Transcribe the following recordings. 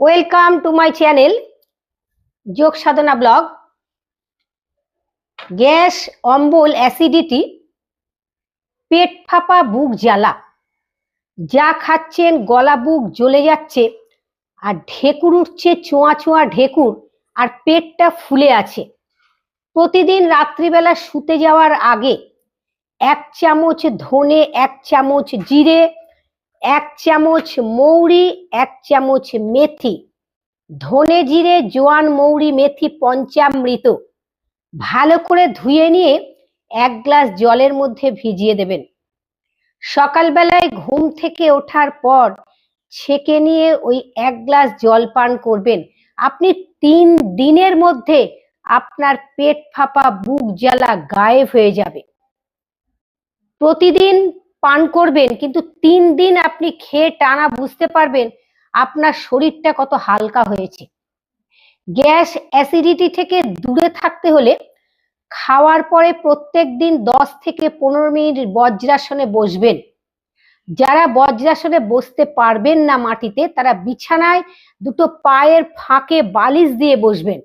Welcome to my channel যোগ সাধনা blog gas অম্বল অ্যাসিডিটি পেট ফাঁপা, বুক জ্বালা। যা খাচ্ছেন, গলা, বুক জ্বলে যাচ্ছে, আর ঢেকুর উঠছে, চোঁয়া চোঁয়া ঢেকুর, আর পেটটা ফুলে আছে। প্রতিদিন রাত্রিবেলা শুতে যাওয়ার আগে এক চামচ ধনে, এক চামচ জিরে এক চামচ মৌরি, এক চামচ মেথি। ধনে জিরে, জোয়ান মৌরি, মেথি, পঞ্চামৃত। ভালো করে ধুয়ে নিয়ে এক গ্লাস জলের মধ্যে ভিজিয়ে দেবেন। সকালবেলায় ঘুম থেকে ওঠার পর ছেঁকে নিয়ে ওই এক গ্লাস জল পান করবেন। আপনি তিন দিনের মধ্যে আপনার পেট ফাঁপা, বুক জ্বালা, গায়েব হয়ে যাবে। প্রতিদিন পান করবেন, কিন্তু তিন দিন আপনি খেয়ে টানা বুঝতে পারবেন আপনার শরীরটা কত হালকা হয়েছে। গ্যাস অ্যাসিডিটি থেকে দূরে থাকতে হলে খাওয়ার পরে প্রত্যেক দিন দশ থেকে পনেরো মিনিট বজ্রাসনে বসবেন। যারা বজ্রাসনে বসতে পারবেন না মাটিতে, তারা বিছানায় দুটো পায়ের ফাঁকে বালিশ দিয়ে বসবেন।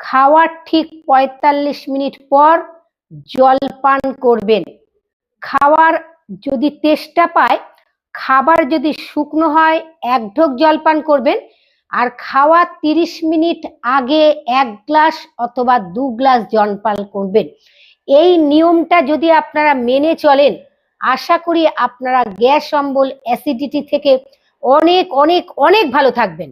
খাওয়ার ঠিক পঁয়তাল্লিশ মিনিট পর জল পান করবেন। খাওয়ার যদি তেষ্টা পায়, খাবার যদি শুকনো হয়, এক ঢোক জল পান করবেন। আর খাওয়া তিরিশ মিনিট আগে এক গ্লাস অথবা দু গ্লাস জল পান করবেন। এই নিয়মটা যদি আপনারা মেনে চলেন, আশা করি আপনারা গ্যাস, অম্বল, অ্যাসিডিটি থেকে অনেক অনেক অনেক ভালো থাকবেন।